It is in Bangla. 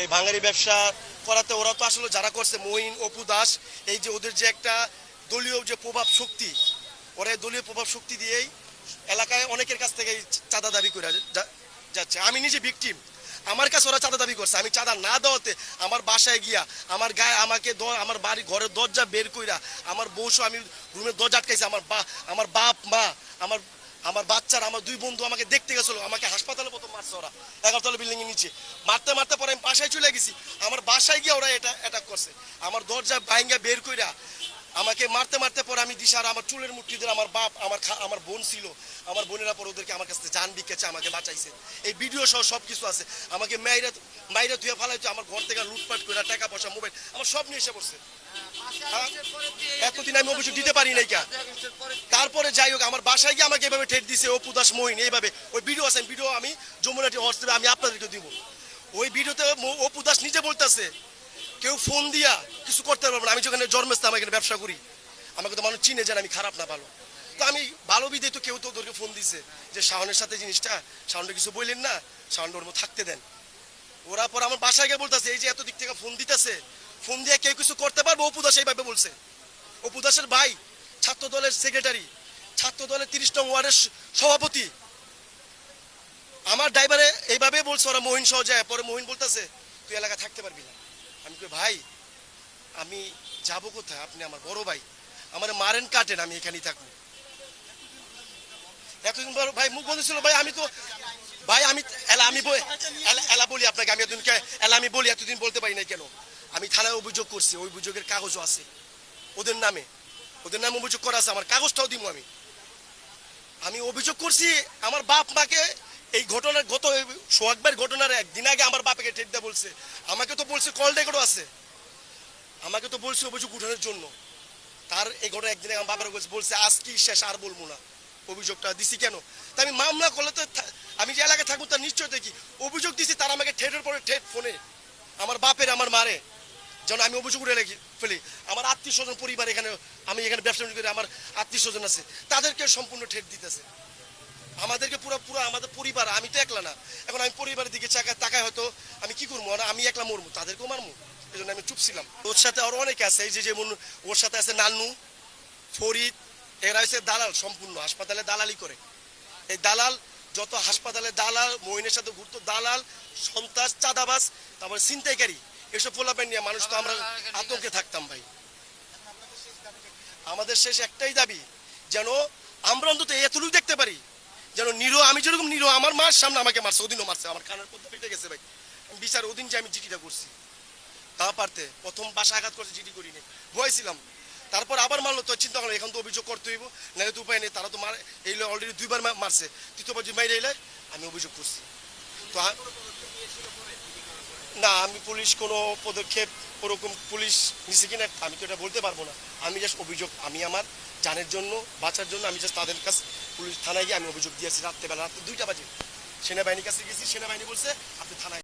এই ভাঙারি ব্যবসা করাতে ওরা তো আসলে যারা করছে মহিন অপু দাস, এই যে ওদের যে একটা দলীয় যে প্রভাব শক্তি, ওরা দলীয় প্রভাব শক্তি দিয়েই এলাকায় অনেকের কাছ থেকে চাঁদা দাবি করে যাচ্ছে। আমি নিজে ভিকটিম আমার কাছে ওরা চাঁদা দাবি করছে। আমি চাঁদা না দেওয়াতে আমার বাসায় গিয়া আমার গায়ে আমাকে আমার বাড়ি ঘরের দরজা বের কইরা আমার বউসও আমি রুমের দরজা আটকাইছে। আমার বা আমার বাপ, মা, আমার আমার বাচ্চারা আমার দুই বন্ধু আমাকে দেখতে গেছিল আমাকে হাসপাতালে প্রথম মারছে ওরা এগারোতলা বিল্ডিং এর নিচে। মারতে মারতে পরে আমি বাসায় চলে গেছি আমার বাসায় গিয়ে ওরা এটা অ্যাটাক করছে। আমার দরজা ভাঙ্গা বের কইরা আমাকে মারতে মারতে পরে আমি দিশার আমার চুলের ধরে আমার বাপ আমার আমার বোন ছিল আমার বোনেরা পরে ওদেরকে আমার কাছ জান বিকেছে আমাকে বাঁচাইছে। এই ভিডিও সহ সব কিছু আছে। আমাকে মাইরা মাইরা ধুয়ে ফালাইছে আমার ঘর থেকে লুটপাট করে টাকা পয়সা মোবাইল আমার সব নিয়ে এসে পড়ছে। হ্যাঁ? এতদিন আমি অভিযোগ দিতে পারি নাই কা তারপরে যাই হোক, আমার বাসায় গিয়ে আমাকে এভাবে ঠেট দিছে, অপু দাস মহিন, এইভাবে। ওই ভিডিও আছে ভিডিও আমি যমুনাটি হোয়াটসঅ্যাপে আমি আপনাদেরকে দিব। ওই ভিডিওতে অপু দাস নিজে বলতেছে, কেউ ফোন দিয়া কিছু করতে পারব না, আমি যেখানে জন্মস্থান আমি এখানে ব্যবসা করি। আমাকে তো মানুষ চিনে যান আমি খারাপ না, ভালো। তো আমি ভালো বিদে তো কেউ তো ওদেরকে ফোন দিছে, যে শাওনের সাথে জিনিসটা, শাওনটা কিছু বললেন না শাওন ওর থাকতে দেন। ওরা পর আমার বাসায় গিয়ে বলতেছে, এই যে এত দিক থেকে ফোন দিতেছে ফোন দিয়ে কেউ কিছু করতে পারব? অপু দাস এইভাবে বলছে। অপু দাসের ভাই ছাত্র দলের সেক্রেটারি ছাত্র দলের তিরিশ নং ওয়ার্ডের সভাপতি। আমার ড্রাইভারে এইভাবে বলছে, ওরা মহিন সহ যায়, পরে মহিন বলতেছে, তুই এলাকা থাকতে পারবি না। আমি ভাই, আমি যাব কোথায়? আপনি আমার বড় ভাই। আমার মারেন, কাটেন, আমি এখানেই থাকব। পর ভাই মুখ বন্ধ ছিল, ভাই, আমি তো, ভাই, আমি এলা আমি এলা বলি আপনাকে, আমি এতদিনকে, এলা, আমি বলি, এতদিন বলতে পারি না কেন? আমি থানায় অভিযোগ করছি, ওই অভিযোগের কাগজও আছে। ওদের নামে ওদের নামে অভিযোগ করা আছে, আমার কাগজটাও দিব আমি। আমি অভিযোগ করছি, আমার বাপ মাকে এই ঘটনার গত সোহাগবার ঘটনার একদিন আগে আমার বাপাকে দেয়া বলছে। আমাকে তো বলছে কল রেকর্ডও আছে। আমাকে তো বলছে অভিযোগ উঠানোর জন্য। তার এই ঘটনা একদিন আমার বাপের কাছে বলছে, আজ কি শেষ, আর বলব না। অভিযোগটা দিছি কেন? তা আমি মামলা করলে তো আমি যে এলাকায় থাকব তার নিশ্চয় দেখি। অভিযোগ দিছি, তারা আমাকে ঠেটের পরে ঠেট ফোনে। আমার বাপের, আমার মারে। যেন আমি অভিযোগ উঠে রেখে, ফেলি। আমার আত্মীয় স্বজন, পরিবার এখানে, আমি এখানে ব্যবসা করি, আমার আত্মীয় স্বজন আছে, তাদেরকে সম্পূর্ণ ঠেট দিতেছে। আমাদেরকে পুরো পুরো আমাদের পরিবার, আমি তো একলা না। এখন আমি পরিবারের দিকে চাকা তাকায় হয়তো আমি কি করব? না আমি একলা মরবো, তাদেরকেও মারবো। এই জন্য আমি চুপ ছিলাম। ওর সাথে আরও অনেকে আছে, এই যে যেমন ওর সাথে আছে নান্নু ফরিদ, এরা হচ্ছে দালাল, সম্পূর্ণ হাসপাতালে দালালি করে। এই দালাল, যত হাসপাতালে দালাল, মহিনের সাথে ঘুরতো দালাল, সন্ত্রাস চাঁদাবাস তারপরে ছিনতাইকারী। এসব পোলাপেন নিয়ে মানুষ তো আমরা আতঙ্কে থাকতাম ভাই। আমাদের শেষ একটাই দাবি, যেন আমরা অন্তত এতটুকু দেখতে পারি, যেন নিরো, আমি যেরকম নিরো, আমার মার সামনে আমাকে মারছে, ওদিনও মারছে, আমার কানের পর্দা ফেটে গেছে ভাই। বিচার ওদিন যে আমি জিটিটা করছি, তা পারতে, প্রথম বাসা আঘাত করছে, জিটি করিনি। ভয় ছিলাম তারপর আবার মারলো, তো চিন্তা করলাম, এখন তো অভিযোগ করতে হইব, নাহলে তো উপায় নেই, তারা তো মার, এই অলরেডি দুইবার মারছে। তৃতীয়বার যদি মাইরে এলে, আমি অভিযোগ করছি। তো না, আমি পুলিশ কোনো পদক্ষেপ, ওরকম পুলিশ নিছে কিনা, আমি তো এটা বলতে পারব না। আমি জাস্ট অভিযোগ, আমি আমার জানের জন্য, বাঁচার জন্য, আমি জাস্ট তাদের কাছে, পুলিশ থানায় গিয়ে আমি অভিযোগ দিয়েছি রাত্রেবেলা, রাত্রে দুইটা বাজে। সেনাবাহিনীর কাছে গেছি, সেনাবাহিনী বলছে, আপনি থানায়